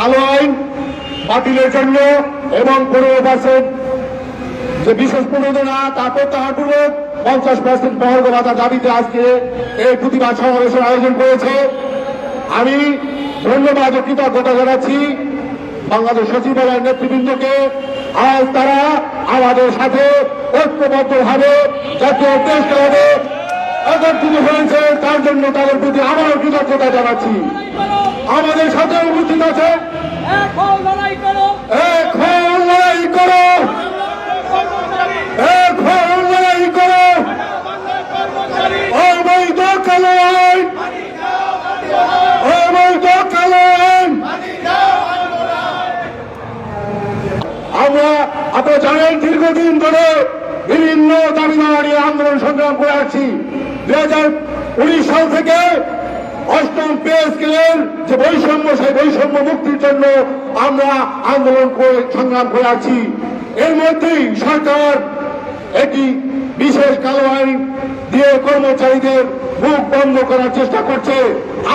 কালো আইন বাতিলের জন্য এবং পনেরো পার্সেন্ট যে বিশেষ প্রণোদনা তা প্রত্যাহারপূর্বক পঞ্চাশ পার্সেন্ট মহর্গ ভাতা দাবিতে আজকে এই প্রতিবাদ সমাবেশের আয়োজন করেছে। আমি ধন্যবাদ ও কৃতজ্ঞতা জানাচ্ছি বাংলাদেশ সচিবালয়ের নেতৃবৃন্দকে। আজ তারা আমাদের সাথে ঐক্যবদ্ধভাবে জাতীয় দেশভাবে একত্রিত হয়েছে তার জন্য তাদের প্রতি আবারও কৃতজ্ঞতা জানাচ্ছি। আমাদের সাথে উপস্থিত আছে। আমরা আপনারা জানেন দীর্ঘদিন ধরে বিভিন্ন দাবি দাওয়া আন্দোলন সংগ্রাম করে দুই হাজার সাল থেকে অষ্টম পে স্কেলের যে বৈষম্য, সেই বৈষম্য মুক্তির জন্য আমরা আন্দোলন করে, সংগ্রাম করে আছি এর মধ্যেই সরকার একটি বিশেষ কালো আইন দিয়ে কর্মচারীদের মুখ বন্ধ করার চেষ্টা করছে।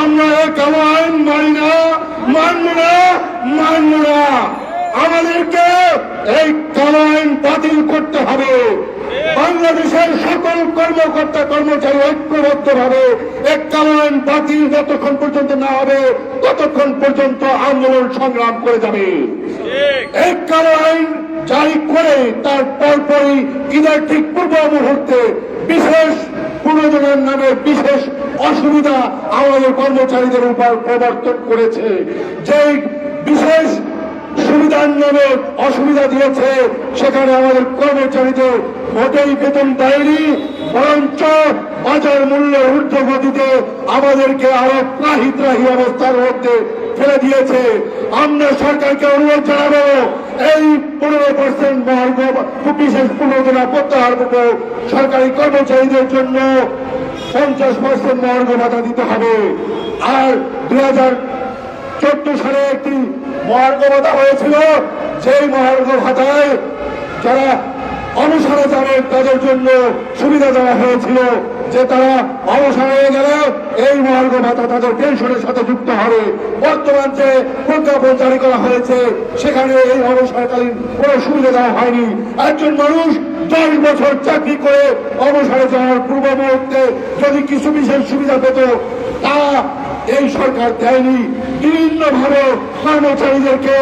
আমরা এই কালো আইন মানি না, মানব না মানব না। এই কালো বাতিল করতে হবে। বাংলাদেশের সকল কর্মকর্তা, কর্মচারী ঐক্যবদ্ধ ভাবে এক কালো বাতিল যতক্ষণ পর্যন্ত না হবে, ততক্ষণ পর্যন্ত আন্দোলন সংগ্রাম করে যাবে। এক কালো আইন জারি করে তার পরপরই ঈদের ঠিক পূর্ব মুহূর্তে বিশেষ পুনর্জনের নামে বিশেষ অসুবিধা আমাদের কর্মচারীদের উপর প্রবর্তন করেছে। যে বিশেষ সুবিধার অসুবিধা দিয়েছে, সেখানে আমাদের কর্মচারীদের মোটেই বেতন দেয়নি, বরঞ্চ বাজার মূল্যের ঊর্ধ্বগতিতে আমাদেরকে আরও ত্রাহি ত্রাহি অবস্থার মধ্যে ফেলে দিয়েছে। আমরা সরকারকে অনুরোধ জানাব, এই পনেরো পার্সেন্ট মহার্ঘ বিশেষ পুনর্জনা প্রত্যাহার করব সরকারি কর্মচারীদের জন্য পঞ্চাশ পার্সেন্ট মহার্ঘ ভাতা দিতে হবে। আর দুই হাজার চোদ্দ সালে একটি মহার্ঘ ভাতা হয়েছিল যেই মহার্ঘ ভাতায় যারা অবসরে যাবেন তাদের জন্য সুবিধা দেওয়া হয়েছিল যে তারা অবসর হয়ে গেলে এই মহার্ঘ ভাতা তাদের পেনশনের সাথে যুক্ত হবে। বর্তমান যে প্রজ্ঞাপন জারি করা হয়েছে, সেখানে এই অবসরকালীন কোনো সুবিধা দেওয়া হয়নি। একজন মানুষ দশ বছর চাকরি করে অবসরে যাওয়ার পূর্ব মুহূর্তে যদি কিছু বিশেষ সুবিধা পেত, তা এই সরকার দেয়নি। বিভিন্ন ভাবে কর্মচারীদেরকে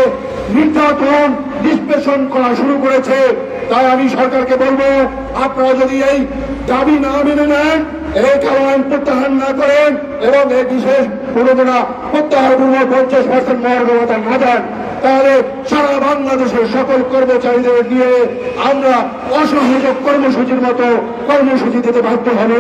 নির্যাতন, নিষ্পেষণ করা শুরু করেছে। তাই আমি সরকারকে বলব, আপনারা যদি এই দাবি না মেনে নেন, এই আইন প্রত্যাহার না করেন এবং এই বিশেষ প্রণোদনা প্রত্যাহার পূর্ব পঞ্চাশ পার্সেন্ট মহার্গবতা না দেন, তাহলে সারা বাংলাদেশের সকল কর্মচারীদের নিয়ে আমরা অসহযোগ কর্মসূচির মতো কর্মসূচি দিতে বাধ্য হব।